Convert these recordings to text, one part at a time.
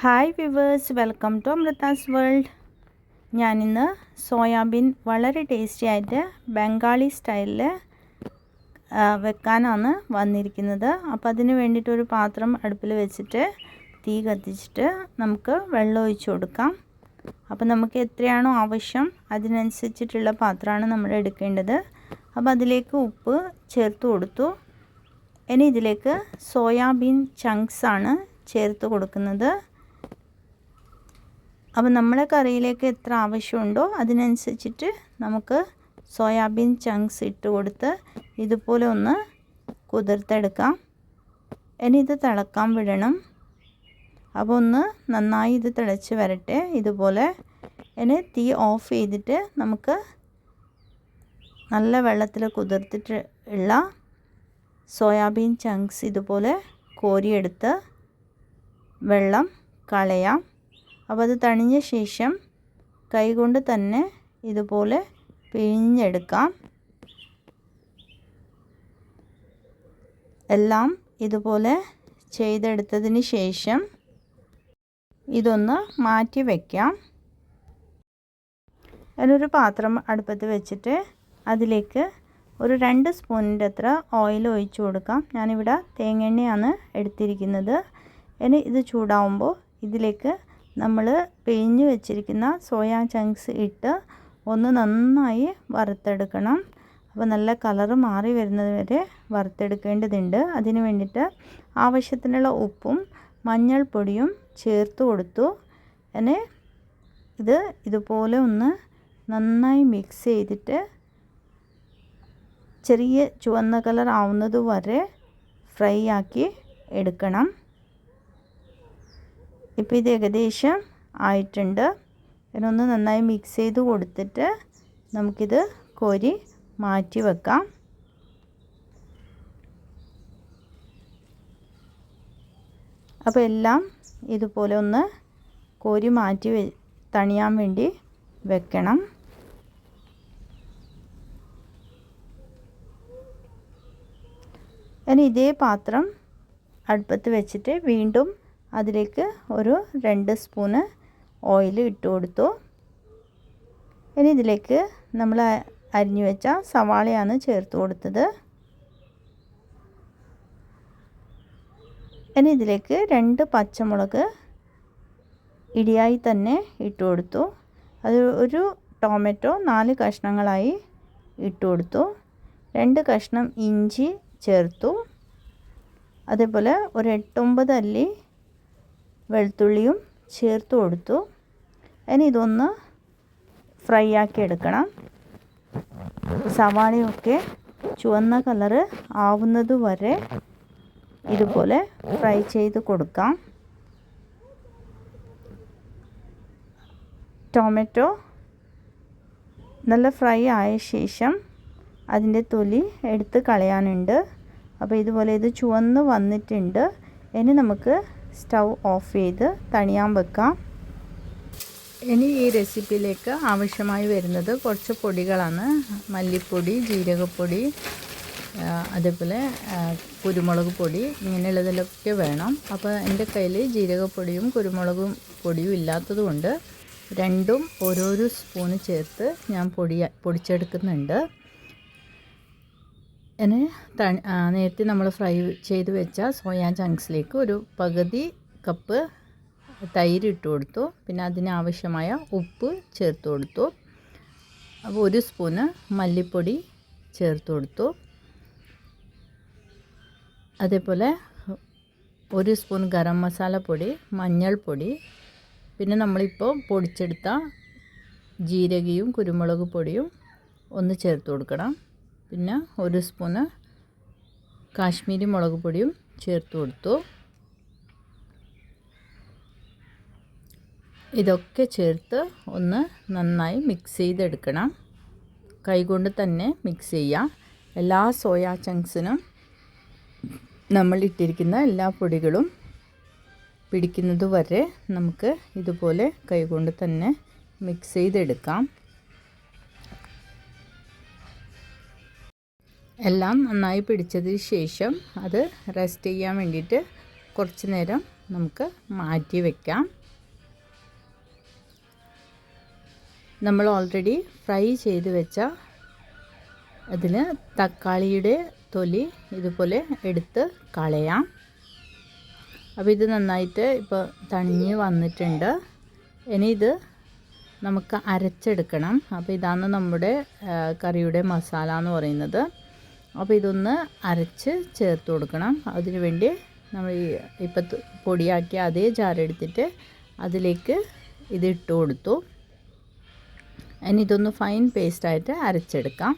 Hi viewers welcome to Amrita's world ഞാനിന്ന് soybean വളരെ tasty ആയിട്ട് ബംഗാളി സ്റ്റൈലിൽ വെക്കാനാണ് വന്നിരിക്കുന്നത്. അപ്പോൾ അതിന് വേണ്ടിയിട്ടൊരു പാത്രം അടുപ്പിൽ വെച്ചിട്ട് തീ കത്തിച്ചിട്ട് നമുക്ക് വെള്ളം ഒഴിച്ച് കൊടുക്കാം. അപ്പോൾ നമുക്ക് എത്രയാണോ ആവശ്യം അതിനനുസരിച്ചിട്ടുള്ള പാത്രമാണ് നമ്മൾ എടുക്കേണ്ടത്. അപ്പോൾ അതിലേക്ക് ഉപ്പ് ചേർത്ത് കൊടുത്തു. ഇനി ഇതിലേക്ക് സോയാബീൻ ചങ്ക്സാണ് ചേർത്ത് കൊടുക്കുന്നത്. അപ്പോൾ നമ്മുടെ കറിയിലേക്ക് എത്ര ആവശ്യമുണ്ടോ അതിനനുസരിച്ചിട്ട് നമുക്ക് സോയാബീൻ ചങ്ക്സ് ഇട്ട് കൊടുത്ത് ഇതുപോലെ ഒന്ന് കുതിർത്തെടുക്കാം. ഇനി ഇത് തിളക്കാൻ വിടണം. അപ്പോൾ ഒന്ന് നന്നായി ഇത് തിളച്ച് വരട്ടെ. ഇതുപോലെ ഇനി തീ ഓഫ് ചെയ്തിട്ട് നമുക്ക് നല്ല വെള്ളത്തിൽ കുതിർത്തിട്ട് ഉള്ള സോയാബീൻ ചങ്ക്സ് ഇതുപോലെ കോരിയെടുത്ത് വെള്ളം കളയാം. അപ്പോൾ അത് തണിഞ്ഞ ശേഷം കൈകൊണ്ട് തന്നെ ഇതുപോലെ പിഴിഞ്ഞെടുക്കാം. എല്ലാം ഇതുപോലെ ചെയ്തെടുത്തതിന് ശേഷം ഇതൊന്ന് മാറ്റി വയ്ക്കാം അതിനൊരു പാത്രം അടുപ്പത്ത് വെച്ചിട്ട് അതിലേക്ക് ഒരു രണ്ട് സ്പൂണിന്റെ അത്ര ഓയിൽ ഒഴിച്ചു കൊടുക്കാം. ഞാനിവിടെ തേങ്ങെണ്ണയാണ് എടുത്തിരിക്കുന്നത്. ഇനി ഇത് ചൂടാവുമ്പോൾ ഇതിലേക്ക് നമ്മൾ പിഴിഞ്ഞ് വെച്ചിരിക്കുന്ന സോയാ ചങ്ക്സ് ഇട്ട് ഒന്ന് നന്നായി വറുത്തെടുക്കണം. അപ്പോൾ നല്ല കളറ് മാറി വരുന്നത് വരെ വറുത്തെടുക്കേണ്ടതുണ്ട്. അതിന് വേണ്ടിയിട്ട് ആവശ്യത്തിനുള്ള ഉപ്പും മഞ്ഞൾപ്പൊടിയും ചേർത്ത് കൊടുത്തു. എന്നെ ഇത് ഇതുപോലെ ഒന്ന് നന്നായി മിക്സ് ചെയ്തിട്ട് ചെറിയ ചുവന്ന കളർ ആവുന്നത് വരെ ഫ്രൈ ആക്കി എടുക്കണം. ഇപ്പോൾ ഇത് ഏകദേശം ആയിട്ടുണ്ട്. ഇതിനൊന്ന് നന്നായി മിക്സ് ചെയ്ത് കൊടുത്തിട്ട് നമുക്കിത് കോരി മാറ്റി വെക്കാം. അപ്പോൾ എല്ലാം ഇതുപോലെ ഒന്ന് കോരി മാറ്റി തണിയാൻ വേണ്ടി വെക്കണം. ഇനി ഇതേ പാത്രം അടുപ്പത്ത് വെച്ചിട്ട് വീണ്ടും അതിലേക്ക് ഒരു രണ്ട് സ്പൂണ് ഓയിൽ ഇട്ട് കൊടുത്തു. ഇനി ഇതിലേക്ക് നമ്മൾ അരിഞ്ഞു വെച്ച സവാളയാണ് ചേർത്ത് കൊടുത്തത്. ഇനി ഇതിലേക്ക് രണ്ട് പച്ചമുളക് ഇടിയായി തന്നെ ഇട്ട് കൊടുത്തു. അത് ഒരു ടൊമാറ്റോ നാല് കഷ്ണങ്ങളായി ഇട്ട് കൊടുത്തു. രണ്ട് കഷ്ണം ഇഞ്ചി ചേർത്തു. അതേപോലെ ഒരു എട്ടൊമ്പത് അല്ലി വെളുത്തുള്ളിയും ചേർത്ത് കൊടുത്തു. ഇനി ഇതൊന്ന് ഫ്രൈ ആക്കി എടുക്കണം. സവാളയൊക്കെ ചുവന്ന കളറ് ആവുന്നത് വരെ ഇതുപോലെ ഫ്രൈ ചെയ്ത് കൊടുക്കാം. ടൊമാറ്റോ നല്ല ഫ്രൈ ആയ ശേഷം അതിന്റെ തൊലി എടുത്ത് കളയാനുണ്ട്. അപ്പോൾ ഇതുപോലെ ഇത് ചുവന്ന് വന്നിട്ടുണ്ട്. ഇനി നമുക്ക് സ്റ്റൗ ഓഫ് ചെയ്ത് തണിയാൻ വെക്കാം. ഇനി ഈ റെസിപ്പിയിലേക്ക് ആവശ്യമായി വരുന്നത് കുറച്ച് പൊടികളാണ്. മല്ലിപ്പൊടി ജീരകപ്പൊടി അതേപോലെ കുരുമുളക് പൊടി ഇങ്ങനെയുള്ളതിലൊക്കെ വേണം. അപ്പോൾ എന്റെ കയ്യിൽ ജീരകപ്പൊടിയും കുരുമുളകും പൊടിയും ഇല്ലാത്തത് കൊണ്ട് രണ്ടും ഓരോരോ സ്പൂണ് ചേർത്ത് ഞാൻ പൊടി പൊടിച്ചെടുക്കുന്നുണ്ട്. ഇനി നേരത്തെ നമ്മൾ ഫ്രൈ ചെയ്ത് വെച്ച സോയാ ചങ്ക്സിലേക്ക് ഒരു പകുതി കപ്പ് തൈര് ഇട്ട് കൊടുത്തു. പിന്നെ അതിനാവശ്യമായ ഉപ്പ് ചേർത്ത് കൊടുത്തു. അപ്പോൾ ഒരു സ്പൂണ് മല്ലിപ്പൊടി ചേർത്ത് കൊടുത്തു. അതേപോലെ ഒരു സ്പൂൺ ഗരം മസാല പൊടി മഞ്ഞൾപ്പൊടി. പിന്നെ നമ്മളിപ്പോൾ പൊടിച്ചെടുത്ത ജീരകയും കുരുമുളക് പൊടിയും ഒന്ന് ചേർത്ത് കൊടുക്കണം. പിന്നെ ഒരു സ്പൂണ് കാശ്മീരി മുളക് പൊടിയും ചേർത്ത് കൊടുത്തു. ഇതൊക്കെ ചേർത്ത് ഒന്ന് നന്നായി മിക്സ് ചെയ്തെടുക്കണം. കൈകൊണ്ട് തന്നെ മിക്സ് ചെയ്യാം. എല്ലാ സോയാ ചങ്ക്സിനും നമ്മൾ ഇട്ടിരിക്കുന്ന എല്ലാ പൊടികളും പിടിക്കുന്നത് വരെ നമുക്ക് ഇതുപോലെ കൈകൊണ്ട് തന്നെ മിക്സ് ചെയ്തെടുക്കാം. എല്ലാം നന്നായി പിടിച്ചതിന് ശേഷം അത് റെസ്റ്റ് ചെയ്യാൻ വേണ്ടിയിട്ട് കുറച്ച് നേരം നമുക്ക് മാറ്റി വയ്ക്കാം നമ്മൾ ഓൾറെഡി ഫ്രൈ ചെയ്ത് വെച്ച അതിന് തക്കാളിയുടെ തൊലി ഇതുപോലെ എടുത്ത് കളയാം. അപ്പോൾ ഇത് നന്നായിട്ട് ഇപ്പോൾ തണിഞ്ഞ് വന്നിട്ടുണ്ട്. ഇനി ഇത് നമുക്ക് അരച്ചെടുക്കണം. അപ്പോൾ ഇതാണ് നമ്മുടെ കറിയുടെ മസാല എന്ന് പറയുന്നത്. അപ്പോൾ ഇതൊന്ന് അരച്ച് ചേർത്ത് കൊടുക്കണം. അതിനു വേണ്ടി നമ്മൾ ഈ ഇപ്പം പൊടിയാക്കിയ അതേ ജാറെടുത്തിട്ട് അതിലേക്ക് ഇത് ഇട്ട് കൊടുത്തു. ഇനി ഇതൊന്ന് ഫൈൻ പേസ്റ്റായിട്ട് അരച്ചെടുക്കാം.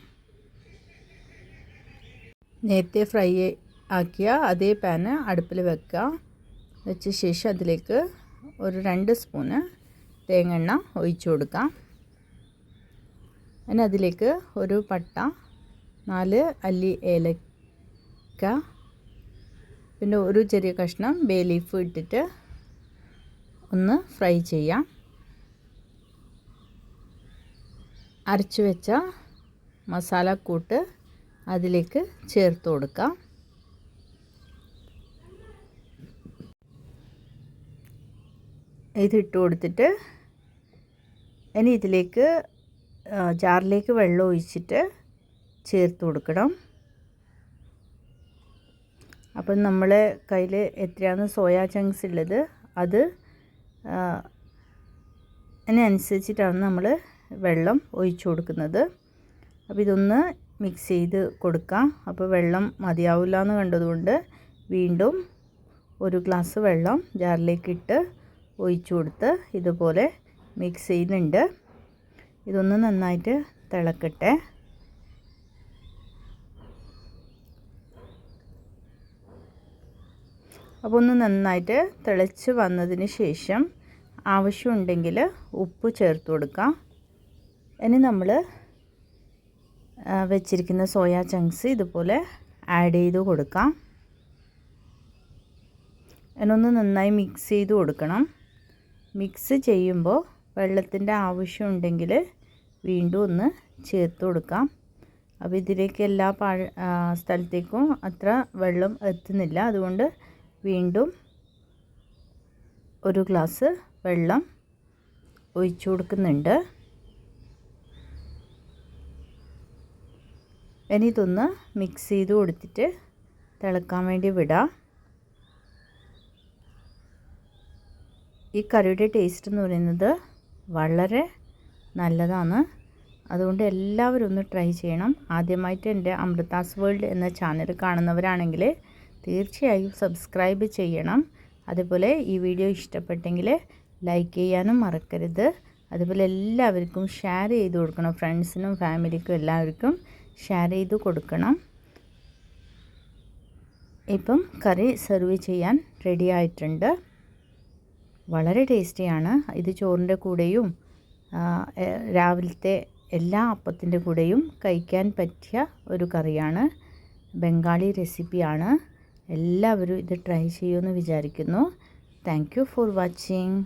നേരത്തെ ഫ്രൈ ആക്കിയ അതേ പാന് അടുപ്പിൽ വെക്കുക. വെച്ച ശേഷം അതിലേക്ക് ഒരു രണ്ട് സ്പൂണ് തേങ്ങെണ്ണ ഒഴിച്ചു കൊടുക്കാം. പിന്നെ അതിലേക്ക് ഒരു പട്ട നാല് അല്ലി ഏലക്ക പിന്നെ ഒരു ചെറിയ കഷ്ണം ബേ ലീഫ് ഇട്ടിട്ട് ഒന്ന് ഫ്രൈ ചെയ്യാം. അരച്ചു വെച്ച മസാല കൂട്ട് അതിലേക്ക് ചേർത്ത് കൊടുക്കാം. ഇതിട്ട് കൊടുത്തിട്ട് ഇനി ഇതിലേക്ക് ജാറിലേക്ക് വെള്ളം ഒഴിച്ചിട്ട് ചേർത്ത് കൊടുക്കണം. അപ്പം നമ്മൾ കയ്യിൽ എത്രയാണ് സോയാ ചങ്ക്സ് ഉള്ളത് അത് അതിനനുസരിച്ചിട്ടാണ് നമ്മൾ വെള്ളം ഒഴിച്ചു കൊടുക്കുന്നത്. അപ്പോൾ ഇതൊന്ന് മിക്സ് ചെയ്ത് കൊടുക്കാം. അപ്പോൾ വെള്ളം മതിയാവില്ല എന്ന് കണ്ടതുകൊണ്ട് വീണ്ടും ഒരു ഗ്ലാസ് വെള്ളം ജാറിലേക്ക് ഇട്ട് ഒഴിച്ചു കൊടുത്ത് ഇതുപോലെ മിക്സ് ചെയ്യുന്നുണ്ട്. ഇതൊന്ന് നന്നായിട്ട് തിളക്കട്ടെ. അപ്പോൾ ഒന്ന് നന്നായിട്ട് തിളച്ച് വന്നതിന് ശേഷം ആവശ്യമുണ്ടെങ്കിൽ ഉപ്പ് ചേർത്ത് കൊടുക്കാം ഇനി നമ്മൾ വെച്ചിരിക്കുന്ന സോയാ ചങ്ക്സ് ഇതുപോലെ ആഡ് ചെയ്ത് കൊടുക്കാം. എന്നൊന്ന് നന്നായി മിക്സ് ചെയ്ത് കൊടുക്കണം. മിക്സ് ചെയ്യുമ്പോൾ വെള്ളത്തിന്റെ ആവശ്യമുണ്ടെങ്കിൽ വീണ്ടും ഒന്ന് ചേർത്ത് കൊടുക്കാം. അപ്പോൾ ഇതിലേക്ക് എല്ലാ പാഴ സ്ഥലത്തേക്കും അത്ര വെള്ളം എത്തുന്നില്ല. അതുകൊണ്ട് വീണ്ടും ഒരു ഗ്ലാസ് വെള്ളം ഒഴിച്ചു കൊടുക്കുന്നുണ്ട്. ഇനി ഇതൊന്ന് മിക്സ് ചെയ്ത് കൊടുത്തിട്ട് തിളക്കാൻ വേണ്ടി വിടാം. ഈ കറിയുടെ ടേസ്റ്റ് എന്ന് പറയുന്നത് വളരെ നല്ലതാണ്. അതുകൊണ്ട് എല്ലാവരും ഒന്ന് ട്രൈ ചെയ്യണം. ആദ്യമായിട്ട് എന്റെ അമൃതാസ് വേൾഡ് എന്ന ചാനൽ കാണുന്നവരാണെങ്കിൽ തീർച്ചയായും സബ്സ്ക്രൈബ് ചെയ്യണം. അതുപോലെ ഈ വീഡിയോ ഇഷ്ടപ്പെട്ടെങ്കിൽ ലൈക്ക് ചെയ്യാനും മറക്കരുത്. അതുപോലെ എല്ലാവർക്കും ഷെയർ ചെയ്ത് കൊടുക്കണം. ഫ്രണ്ട്സിനും ഫാമിലിക്കും എല്ലാവർക്കും ഷെയർ ചെയ്ത് കൊടുക്കണം. ഇപ്പം കറി സെർവ് ചെയ്യാൻ റെഡി ആയിട്ടുണ്ട്. വളരെ ടേസ്റ്റിയാണ്. ഇത് ചോറിന്റെ കൂടെയും രാവിലത്തെ എല്ലാ അപ്പത്തിന്റെ കൂടെയും കഴിക്കാൻ പറ്റിയ ഒരു കറിയാണ്. ബംഗാളി റെസിപ്പിയാണ്. എല്ലാവരും ഇത് ട്രൈ ചെയ്യുമെന്ന് വിചാരിക്കുന്നു. Thank for watching